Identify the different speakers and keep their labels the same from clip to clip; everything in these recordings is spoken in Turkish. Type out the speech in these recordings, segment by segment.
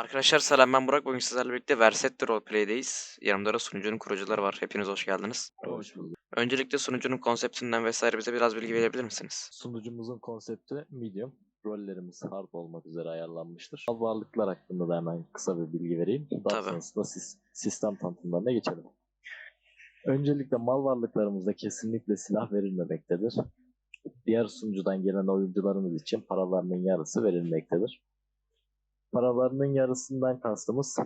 Speaker 1: Arkadaşlar selam ben Burak. Bugün sizlerle birlikte Versetto Roleplay'deyiz. Yanımda da sunucunun kurucuları var. Hepiniz hoş geldiniz.
Speaker 2: Hoş bulduk.
Speaker 1: Öncelikle sunucunun konseptinden vesaire bize biraz bilgi verebilir misiniz?
Speaker 2: Sunucumuzun konsepti medium. Rollerimiz hard olmak üzere ayarlanmıştır. Al varlıklar hakkında da hemen kısa bir bilgi vereyim. Daha
Speaker 1: Tabii.
Speaker 2: sonrasında sis- sistem tanıtımlarına geçelim. Öncelikle mal varlıklarımızda kesinlikle silah verilmemektedir. Diğer sunucudan gelen oyuncularımız için paralarının yarısı verilmektedir. Paralarının yarısından kastımız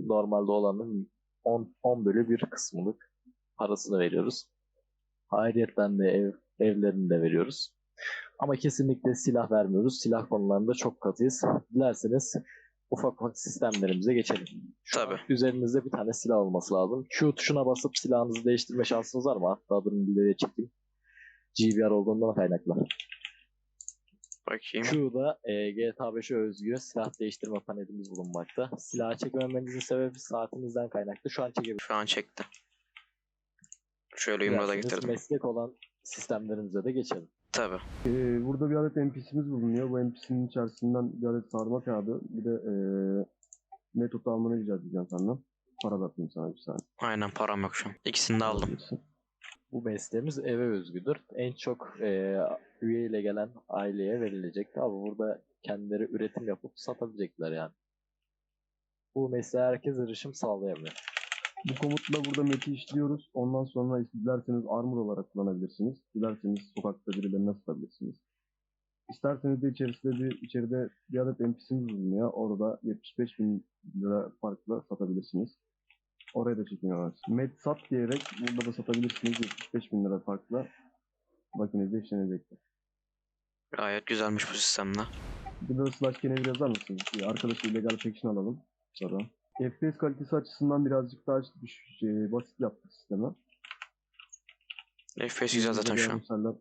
Speaker 2: normalde olanın 10, 10 bölü 1 kısmılık parasını veriyoruz. Ayrıyeten de ev, evlerini de veriyoruz. Ama kesinlikle silah vermiyoruz. Silah konularında çok katıyız. Dilerseniz ufak ufak sistemlerimize geçelim. Şu
Speaker 1: Tabii.
Speaker 2: üzerinizde bir tane silah olması lazım. Q tuşuna basıp silahınızı değiştirme şansınız var mı? Hatta adını bilgiye çekeyim. GBR olduğundan kaynaklı.
Speaker 1: Bakayım.
Speaker 2: Q'da e, GTA 5'e özgü silah değiştirme panelimiz bulunmakta. Silahı çekememenizin sebebi saatinizden kaynaklı. Şu an çekebilirsiniz.
Speaker 1: Şu an çekti. Şöyle yumruğa da getirdim.
Speaker 2: Meslek olan sistemlerimize de geçelim.
Speaker 1: Tabii.
Speaker 3: Ee, burada bir adet NPC'miz bulunuyor. Bu NPC'nin içerisinden bir adet sarma kağıdı, bir de ee, metot almanı rica edeceğim senden. Para da atayım sana bir saniye.
Speaker 1: Aynen param yok şu an. İkisini de aldım.
Speaker 3: Alabilirsin.
Speaker 2: Bu mesleğimiz eve özgüdür. En çok e, üye ile gelen aileye verilecek. Abi burada kendileri üretim yapıp satabilecekler yani. Bu mesleğe herkes erişim sağlayamıyor.
Speaker 3: Bu komutla burada meti işliyoruz. Ondan sonra dilerseniz armor olarak kullanabilirsiniz. Dilerseniz sokakta birilerine satabilirsiniz. İsterseniz de içerisinde bir, içeride bir adet NPC'miz bulunuyor. Orada 75 bin lira farkla satabilirsiniz. Oraya da çekiniyorlar. Met sat diyerek burada da satabilirsiniz 75 bin lira farkla. Makinede işlenecektir.
Speaker 1: Gayet güzelmiş bu sistemle.
Speaker 3: Bir de slash kenevir yazar mısınız? Arkadaşı illegal section alalım. Sonra. FPS kalitesi açısından birazcık daha düş, şey, basit yaptık sistemi.
Speaker 1: FPS güzel zaten şu an.
Speaker 3: Görseller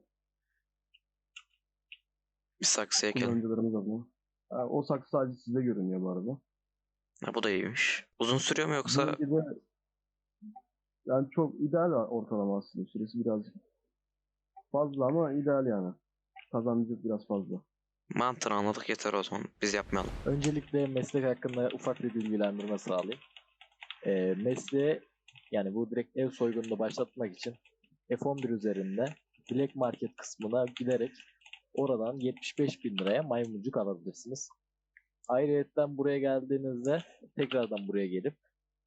Speaker 1: Bir saksıya ekelim.
Speaker 3: kullanıcılarımız adına. O saksı sadece size görünüyor bu arada.
Speaker 1: Ha, bu da iyiymiş. Uzun sürüyor mu yoksa?
Speaker 3: Gibi- yani çok ideal ortalama aslında. Süresi birazcık fazla ama ideal yani. Kazancı biraz fazla.
Speaker 1: Mantığını anladık yeter o zaman. Biz yapmayalım.
Speaker 2: Öncelikle meslek hakkında ufak bir bilgilendirme sağlayayım. Ee, mesleğe yani bu direkt ev soygununu başlatmak için F11 üzerinde Black Market kısmına giderek oradan 75 bin liraya maymuncuk alabilirsiniz. Ayrıca buraya geldiğinizde tekrardan buraya gelip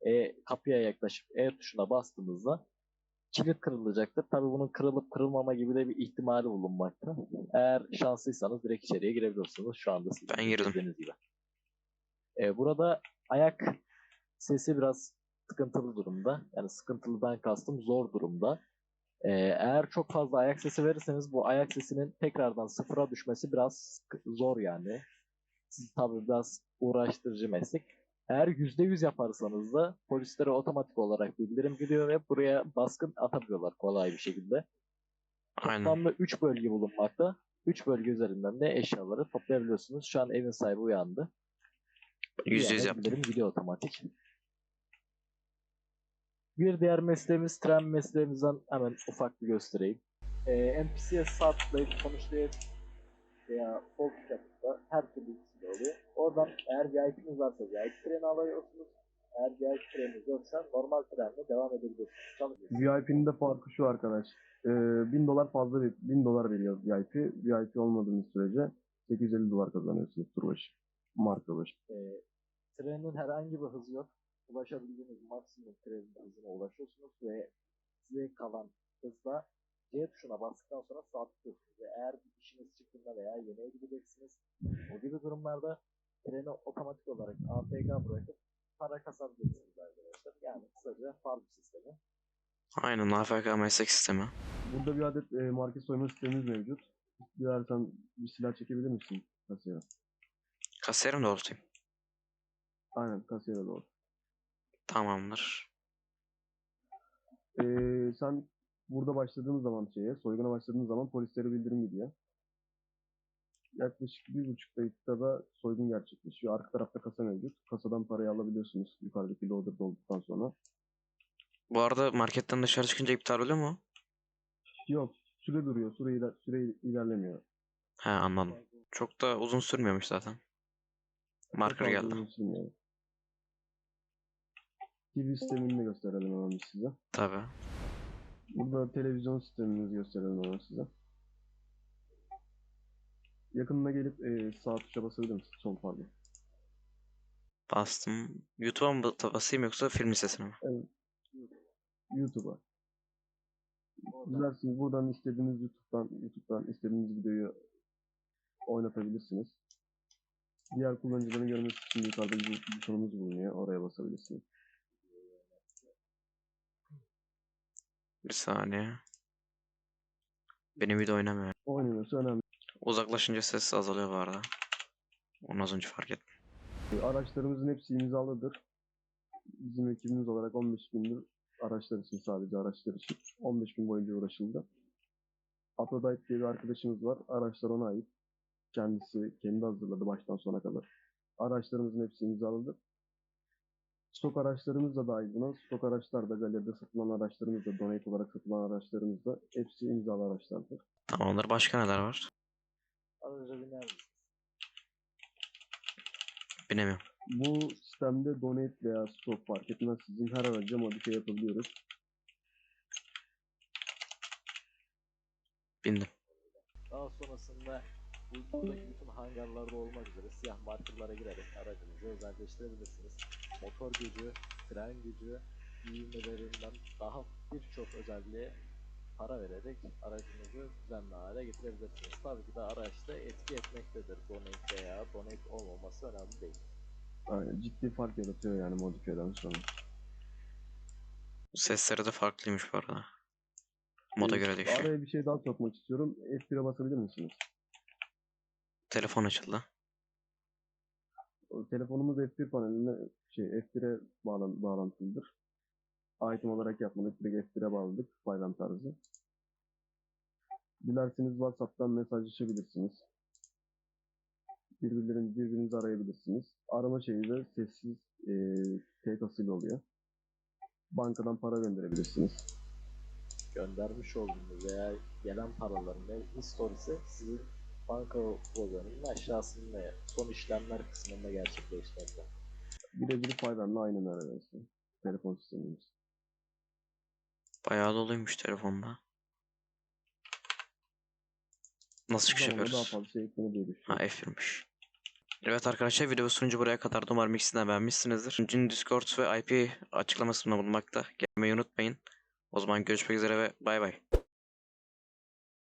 Speaker 2: e, kapıya yaklaşıp E tuşuna bastığınızda kilit kırılacaktır. Tabii bunun kırılıp kırılmama gibi de bir ihtimali bulunmakta. Eğer şanslıysanız direkt içeriye girebiliyorsunuz. Şu anda sizin
Speaker 1: Ben girdim.
Speaker 2: gibi. Ee, burada ayak sesi biraz sıkıntılı durumda. Yani sıkıntılıdan kastım zor durumda. Ee, eğer çok fazla ayak sesi verirseniz bu ayak sesinin tekrardan sıfıra düşmesi biraz zor yani. Tabii biraz uğraştırıcı meslek. Eğer %100 yaparsanız da polislere otomatik olarak bildirim gidiyor ve buraya baskın atabiliyorlar kolay bir şekilde.
Speaker 1: Aynen.
Speaker 2: Toplamda 3 bölge bulunmakta. 3 bölge üzerinden de eşyaları toplayabiliyorsunuz. Şu an evin sahibi uyandı.
Speaker 1: Yüz yüz
Speaker 2: Yani
Speaker 1: yaptım.
Speaker 2: bildirim gidiyor otomatik. Bir diğer mesleğimiz tren mesleğimizden hemen ufak bir göstereyim. Ee, NPC'ye satlayıp konuşlayıp veya folk yapıp her türlü ikisi de oluyor. Oradan eğer VIP'niz varsa VIP treni alıyorsunuz. Eğer VIP treniniz yoksa normal trenle devam. Çalışıyorsunuz.
Speaker 3: VIP'nin de farkı şu arkadaş. Ee, 1000 dolar fazla bir 1000 dolar veriyor VIP. VIP olmadığınız sürece 850 dolar kazanıyorsunuz tur başı. Marka başı.
Speaker 2: e, trenin herhangi bir hızı yok. Ulaşabildiğiniz maksimum trenin hızına ulaşıyorsunuz ve size kalan hızla C tuşuna bastıktan sonra sabitliyorsunuz. Ve eğer bir işiniz çıktığında veya yemeğe gideceksiniz o gibi durumlarda treni otomatik olarak AFK bırakıp para kasabilirsiniz arkadaşlar. Yani kısaca farm sistemi.
Speaker 1: Aynen AFK meslek sistemi.
Speaker 3: Burada bir adet e, market soyma sistemimiz mevcut. Dilersen bir silah çekebilir misin kasaya?
Speaker 1: Kasiyerim doğrultayım.
Speaker 3: Aynen kasaya doğru.
Speaker 1: Tamamdır.
Speaker 3: Ee, sen burada başladığın zaman şeye, soyguna başladığın zaman polislere bildirim gidiyor. Yaklaşık bir buçuk dakikada soygun gerçekleşiyor. Arka tarafta kasa mevcut. Kasadan parayı alabiliyorsunuz yukarıdaki loader dolduktan sonra.
Speaker 1: Bu arada marketten dışarı çıkınca iptal oluyor mu?
Speaker 3: Yok, süre duruyor. Süre, iler- süre ilerlemiyor.
Speaker 1: He anladım. Çok da uzun sürmüyormuş zaten. Marker
Speaker 3: Çok
Speaker 1: geldi.
Speaker 3: uzun sürmüyor. TV sistemini gösterelim hemen size.
Speaker 1: Tabii.
Speaker 3: Burada televizyon sistemimizi gösterelim hemen size. Yakınına gelip e, sağ tuşa basabilir misin? Sol pardon.
Speaker 1: Bastım. YouTube'a mı ba- basayım yoksa film listesine mi?
Speaker 3: YouTube'a. Dilerseniz buradan istediğiniz YouTube'dan YouTube'dan istediğiniz videoyu oynatabilirsiniz. Diğer kullanıcıların görmesi için yukarıda bir butonumuz bulunuyor. Oraya basabilirsiniz.
Speaker 1: Bir saniye. Benim video oynamıyor.
Speaker 3: Oynamıyorsa önemli.
Speaker 1: Uzaklaşınca ses azalıyor bu arada. Onu az önce fark ettim.
Speaker 3: Araçlarımızın hepsi imzalıdır. Bizim ekibimiz olarak 15 gündür araçlar için sadece araçlar için 15 gün boyunca uğraşıldı. Aphrodite diye bir arkadaşımız var. Araçlar ona ait. Kendisi kendi hazırladı baştan sona kadar. Araçlarımızın hepsi imzalıdır. Stok araçlarımız da dahil buna. Stok araçlar da galeride satılan araçlarımız da donate olarak satılan araçlarımız da hepsi imzalı araçlardır.
Speaker 1: Tamamdır. Başka neler var?
Speaker 2: Misiniz?
Speaker 1: Bilemiyorum.
Speaker 3: Bu sistemde donate veya stok fark etmez. Sizin her araca modifiye yapabiliyoruz.
Speaker 1: Bindim.
Speaker 2: Daha sonrasında bu buradaki bütün hangarlarda olmak üzere siyah markerlara girerek aracınızı özelleştirebilirsiniz. Motor gücü, fren gücü, ivmelerinden daha birçok özelliğe para vererek aracınızı düzenli hale getirebilirsiniz. Tabii ki de araçta etki etmektedir. Donate veya donate olmaması önemli değil.
Speaker 3: Yani ciddi fark yaratıyor yani modifiyeden sonra.
Speaker 1: Sesleri de farklıymış bu arada. Moda göre değişiyor.
Speaker 3: Araya bir şey daha sokmak istiyorum. F1'e basabilir misiniz?
Speaker 1: Telefon açıldı.
Speaker 3: O telefonumuz F1 paneline şey F1'e bağlan bağlantılıdır. Item olarak yapmadık. Direkt F1'e bağladık. Bayram tarzı. Dilerseniz WhatsApp'tan mesajlaşabilirsiniz. Birbirlerini birbirinizi arayabilirsiniz. Arama şeyi de sessiz e, asıl oluyor. Bankadan para gönderebilirsiniz.
Speaker 2: Göndermiş olduğunuz veya gelen paraların historisi sizin banka programının aşağısında son işlemler kısmında gerçekleşmekte.
Speaker 3: Birebir Fiverr'la aynı neredeyse. Telefon sistemimiz.
Speaker 1: Bayağı doluymuş telefonda. Nasıl çıkış
Speaker 3: daha
Speaker 1: yapıyoruz?
Speaker 3: fazla eklenir diye
Speaker 1: Ha
Speaker 3: düşünüyorum.
Speaker 1: F1'miş. Evet arkadaşlar video sunucu buraya kadar da umarım ikisini de beğenmişsinizdir. Sunucunun Discord ve IP açıklamasında bulunmakta. Gelmeyi unutmayın. O zaman görüşmek üzere ve bay bay.